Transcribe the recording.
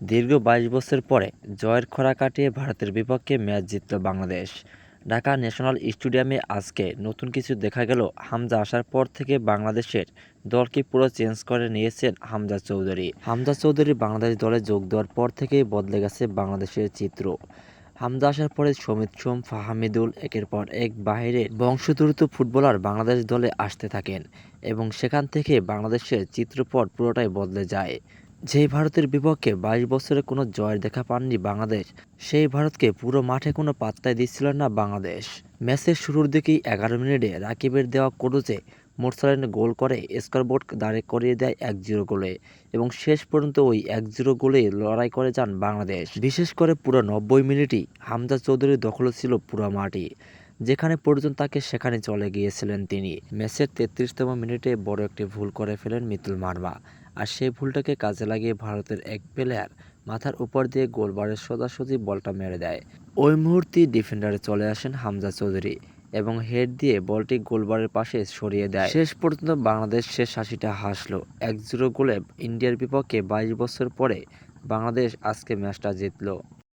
দীর্ঘ বাইশ বছর পরে জয়ের খরা কাটিয়ে ভারতের বিপক্ষে ম্যাচ জিতল বাংলাদেশ। ঢাকা ন্যাশনাল স্টেডিয়ামে আজকে নতুন কিছু দেখা গেল। হামজা আসার পর থেকে বাংলাদেশের দলকে পুরো চেঞ্জ করে নিয়েছেন হামজা চৌধুরী। হামজা চৌধুরী বাংলাদেশ দলে যোগ দেওয়ার পর থেকেই বদলে গেছে বাংলাদেশের চিত্র। হামজা আসার পরে সমিত সোম, ফাহামিদুল একের পর এক বাহিরের বংশোদ্ভূত ফুটবলার বাংলাদেশ দলে আসতে থাকেন এবং সেখান থেকে বাংলাদেশের চিত্রপট পুরোটাই বদলে যায়। যেই ভারতের বিপক্ষে বাইশ বছরে কোনো জয়ের দেখা পাননি বাংলাদেশ, সেই ভারতকে পুরো মাঠে কোনো পাত্তায় দিচ্ছিল না বাংলাদেশ। ম্যাচের শুরুর দিকেই এগারো মিনিটে রাকিবের দেওয়া কোডোজে মোরসালিন গোল করে স্কোরবোর্ড দাঁড়ে করিয়ে দেয় এক জিরো গোলে এবং শেষ পর্যন্ত ওই এক জিরো গোলে লড়াই করে যান বাংলাদেশ। বিশেষ করে পুরো নব্বই মিনিটই হামজা চৌধুরীর দখল ছিল পুরো মাঠই। যেখানে পর্যন্ত তাকে সেখানে চলে গিয়েছিলেন তিনি। ম্যাচের তেত্রিশতম মিনিটে বড় একটি ভুল করে ফেলেন মিতুল মার্মা। আর সেই ভুলটাকে কাজে লাগিয়ে ভারতের এক প্লেয়ার মাথার উপর দিয়ে গোলবারের সোজাসুজি বলটা মেরে দেয়। ওই মুহূর্তে ডিফেন্ডারে চলে আসেন হামজা চৌধুরী এবং হেড দিয়ে বলটি গোলবারের পাশে সরিয়ে দেয়। শেষ পর্যন্ত বাংলাদেশ শেষ হাসিটা হাসলো। এক জিরো গোলে ইন্ডিয়ার বিপক্ষে বাইশ বছর পরে বাংলাদেশ আজকে ম্যাচটা জিতলো।